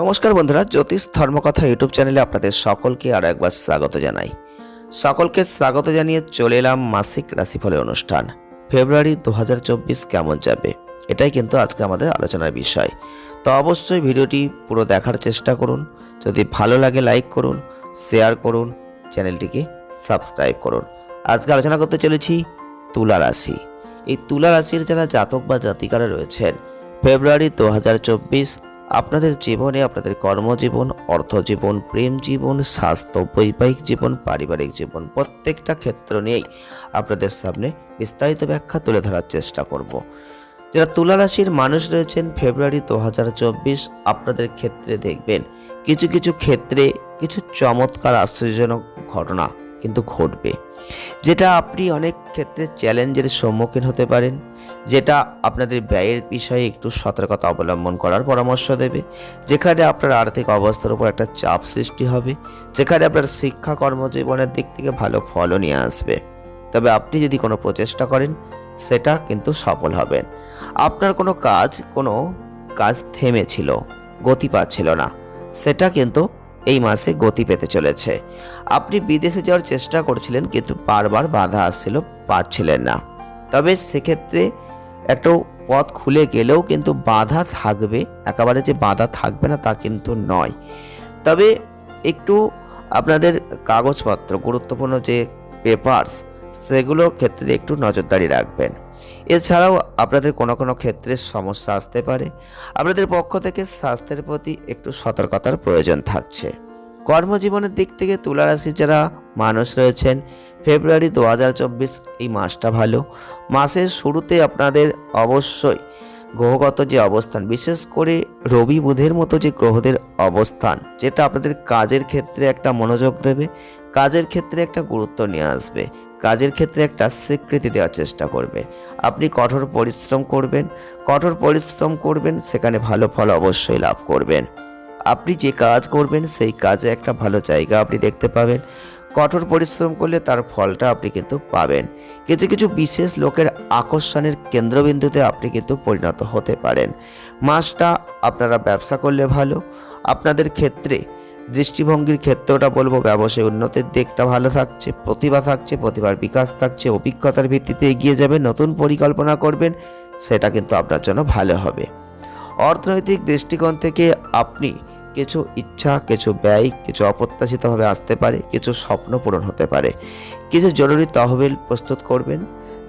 নমস্কার বন্ধুরা, জ্যোতিষ ধর্মকথা ইউটিউব চ্যানেলে আপনাদের সকলকে আরও একবার স্বাগত জানাই। সকলকে স্বাগত জানিয়ে চলে এলাম মাসিক রাশিফলের অনুষ্ঠান। ফেব্রুয়ারি দু হাজার চব্বিশ কেমন যাবে? এটাই কিন্তু আজকে আমাদের আলোচনার বিষয়। তো অবশ্যই ভিডিওটি পুরো দেখার চেষ্টা করুন। যদি ভালো লাগে লাইক করুন, শেয়ার করুন, চ্যানেলটিকে সাবস্ক্রাইব করুন। আজকে আলোচনা করতে চলেছি তুলা রাশি। এই তুলা রাশির যারা জাতক বা জাতিকারা রয়েছেন, ফেব্রুয়ারি দু হাজার চব্বিশ আপনাদের জীবনে, আপনাদের কর্মজীবন, অর্থজীবন, প্রেম জীবন, স্বাস্থ্য, বৈবাহিক জীবন, পারিবারিক জীবন, প্রত্যেকটা ক্ষেত্র নিয়েই আপনাদের সামনে বিস্তারিত ব্যাখ্যা তুলে ধরার চেষ্টা করব। যারা তুলা রাশির মানুষ রয়েছেন, ফেব্রুয়ারি দু হাজার চব্বিশ আপনাদের ক্ষেত্রে দেখবেন, কিছু কিছু ক্ষেত্রে কিছু চমৎকার আশ্চর্যজনক ঘটনা। কিন্তু ঘটবে। যেটা আপনি অনেক ক্ষেত্রে চ্যালেঞ্জের সম্মুখীন হতে পারেন, যেটা আপনাদের ব্যয়ের বিষয়ে একটু সতর্কতা অবলম্বন করার পরামর্শ দেবে, যেখানে আপনার আর্থিক অবস্থার উপর একটা চাপ সৃষ্টি হবে, যেখানে আপনার শিক্ষা কর্মজীবনের দিক থেকে ভালো ফলও নিয়ে আসবে। তবে আপনি যদি কোনো প্রচেষ্টা করেন, সেটা কিন্তু সফল হবেন আপনার কোনো কাজ কোনো কাজ থেমেছিল, গতি পাচ্ছিল না, সেটা কিন্তু এই মাসে গতি পেতে চলেছে। আপনি বিদেশে যাওয়ার চেষ্টা করছিলেন, কিন্তু বারবার বাধা আসছিল পাচ্ছিলেন না। তবে সেক্ষেত্রে একটা পথ খুলে গেলেও কিন্তু বাধা থাকবে, একেবারে যে বাধা থাকবে না তা কিন্তু নয়। তবে একটু আপনাদের কাগজপত্র, গুরুত্বপূর্ণ যে পেপারস সেগুলোর ক্ষেত্রে একটু নজরদারি রাখবেন। এছাড়াও আপনাদের কোনো কোনো ক্ষেত্রে সমস্যা আসতে পারে। আপনাদের পক্ষ থেকে স্বাস্থ্যের প্রতি একটু সতর্কতার প্রয়োজন থাকছে। কর্মজীবনের দিক থেকে তুলা রাশির যারা মানুষ রয়েছেন, ফেব্রুয়ারি দু হাজার চব্বিশ এই মাসটা ভালো। মাসের শুরুতে আপনাদের অবশ্যই গ্রহগত যে অবস্থান, বিশেষ করে রবি বুধের মতো যে গ্রহদের অবস্থান, যেটা আপনাদের কাজের ক্ষেত্রে একটা মনোযোগ দেবে, কাজের ক্ষেত্রে একটা গুরুত্ব নিয়ে আসবে, কাজের ক্ষেত্রে একটা স্বীকৃতি দেওয়ার চেষ্টা করবে। আপনি কঠোর পরিশ্রম করবেন, কঠোর পরিশ্রম করবেন, সেখানে ভালো ফল অবশ্যই লাভ করবেন। আপনি যে কাজ করবেন, সেই কাজে একটা ভালো জায়গা আপনি দেখতে পাবেন। কঠোর পরিশ্রম করলে তার ফলটা আপনি কিন্তু পাবেন। কিছু কিছু বিশেষ লোকের আকর্ষণের কেন্দ্রবিন্দুতে আপনি কিন্তু পরিণত হতে পারেন। মাসটা আপনারা ব্যবসা করলে ভালো। আপনাদের ক্ষেত্রে দৃষ্টিভঙ্গির ক্ষেত্রটা বলব, ব্যবসায় উন্নতির দিকটা ভালো থাকছে, প্রতিভা থাকছে, প্রতিভার বিকাশ থাকছে, অভিজ্ঞতার ভিত্তিতে এগিয়ে যাবে নতুন পরিকল্পনা করবেন, সেটা কিন্তু আপনার জন্য ভালো হবে। অর্থনৈতিক দৃষ্টিকোণ থেকে আপনি কিছু ইচ্ছা, কিছু ব্যয়, কিছু অপ্রত্যাশিতভাবে আসতে পারে, কিছু স্বপ্ন পূরণ হতে পারে। কিছু জরুরি তহবিল প্রস্তুত করবেন,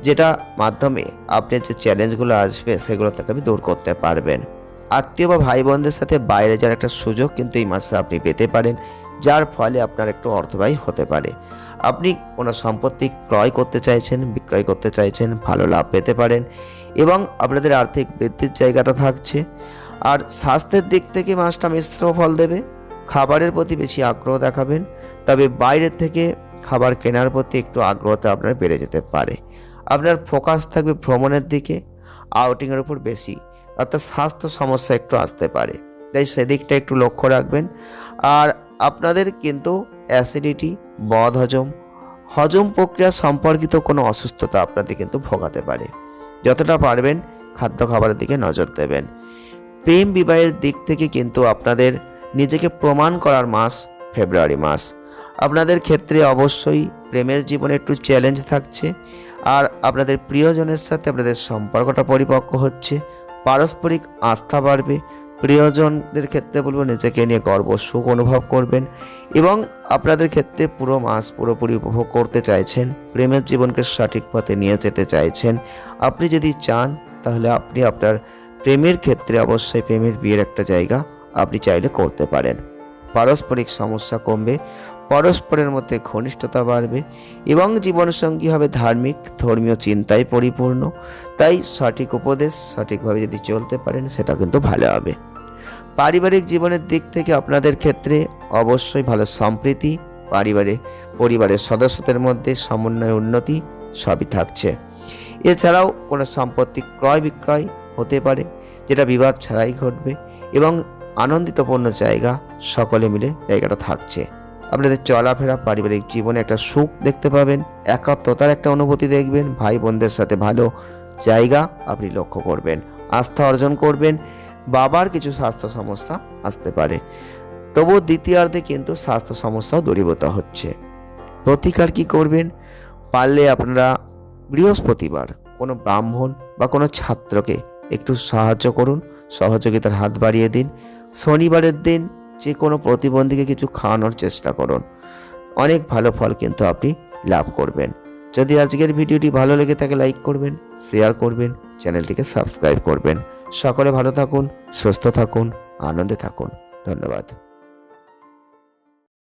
যেটা মাধ্যমে আপনি যে চ্যালেঞ্জগুলো আসবে, সেগুলো থেকে আপনি দূর করতে পারবেন। আত্মীয় বা ভাই বোনদের সাথে বাইরে যাওয়ার একটা সুযোগ কিন্তু এই মাসে আপনি পেতে পারেন, যার ফলে আপনার একটু অর্থব্যয় হতে পারে। আপনি কোনো সম্পত্তি ক্রয় করতে চাইছেন, বিক্রয় করতে চাইছেন, ভালো লাভ পেতে পারেন এবং আপনাদের আর্থিক বৃদ্ধির জায়গাটা থাকছে। আর স্বাস্থ্যের দিক থেকে মাছটা মিশ্র ফল দেবে। খাবারের প্রতি বেশি আগ্রহ দেখাবেন, তবে বাইরের থেকে খাবার কেনার প্রতি একটু আগ্রহটা আপনার বেড়ে যেতে পারে। আপনার ফোকাস থাকবে ভ্রমণের দিকে আউটিংয়ের উপর বেশি, অর্থাৎ স্বাস্থ্য সমস্যা একটু আসতে পারে। তাই সেদিকটা একটু লক্ষ্য রাখবেন। আর আপনাদের কিন্তু অ্যাসিডিটি বদ হজম হজম প্রক্রিয়া সম্পর্কিত কোনো অসুস্থতা আপনাদের কিন্তু ভোগাতে পারে। যতটা পারবেন খাদ্য খাবারের দিকে নজর দেবেন। প্রেম বিবাহের দিক থেকে কিন্তু আপনাদের নিজেকে প্রমাণ করার মাস ফেব্রুয়ারি মাস। আপনাদের ক্ষেত্রে অবশ্যই প্রেমের জীবনে একটু চ্যালেঞ্জ থাকছে। আর আপনাদের প্রিয়জনের সাথে আপনাদের সম্পর্কটা পরিপক্ক হচ্ছে। পারস্পরিক আস্থা বাড়বে। প্রিয়জনদের ক্ষেত্রে বলব নিজেকে নিয়ে গর্ব, সুখ অনুভব করবেন। এবং আপনাদের ক্ষেত্রে পুরো মাস পুরোপুরি উপভোগ করতে চাইছেন। প্রেমের জীবনকে সঠিক পথে নিয়ে যেতে চাইছেন। আপনি যদি চান, তাহলে আপনি আপনার প্রেমের ক্ষেত্রে অবশ্যই প্রেমের বিয়ের একটা জায়গা আপনি চাইলে করতে পারেন। পারস্পরিক সমস্যা কমবে, পরস্পরের মধ্যে ঘনিষ্ঠতা বাড়বে এবং জীবনসঙ্গী হবে ধার্মিক, ধর্মীয় চিন্তায় পরিপূর্ণ। তাই সঠিক উপদেশ সঠিকভাবে যদি চলতে পারেন, সেটা কিন্তু ভালো হবে। পারিবারিক জীবনের দিক থেকে আপনাদের ক্ষেত্রে অবশ্যই ভালো সম্প্রীতি, পারিবারে, পরিবারের সদস্যদের মধ্যে সমন্বয়, উন্নতি সবই থাকছে। এছাড়াও কোনো সম্পত্তি ক্রয় বিক্রয় হতে পারে, যেটা বিবাদ ছাড়াই ঘটবে এবং আনন্দিতপূর্ণ জায়গা সকলে মিলে জায়গাটা থাকছে। আপনাদের চলাফেরা পারিবারিক জীবনে একটা সুখ দেখতে পাবেন, একাত্মতার একটা অনুভূতি দেখবেন ভাই বোনদের সাথে ভালো জায়গা আপনি লক্ষ্য করবেন, আস্থা অর্জন করবেন, বাবার কিছু স্বাস্থ্য সমস্যা আসতে পারে। তবুও দ্বিতীয়ার্ধে কিন্তু স্বাস্থ্য সমস্যাও দূরীভূত হচ্ছে। প্রতিকার কি করবেন? পারলে আপনারা বৃহস্পতিবার কোনো ব্রাহ্মণ বা কোনো ছাত্রকে একটু সাহায্য করুন, সহযোগিতার হাত বাড়িয়ে দিন। শনিবারের দিন যে কোনো প্রতিবন্ধীকে কিছু খাওয়ানোর চেষ্টা করুন। অনেক ভালো ফল কিন্তু আপনি লাভ করবেন। যদি আজকের ভিডিওটি ভালো লেগে থাকে, লাইক করবেন, শেয়ার করবেন, চ্যানেলটিকে সাবস্ক্রাইব করবেন। সকলে ভালো থাকুন, সুস্থ থাকুন, আনন্দে থাকুন। ধন্যবাদ।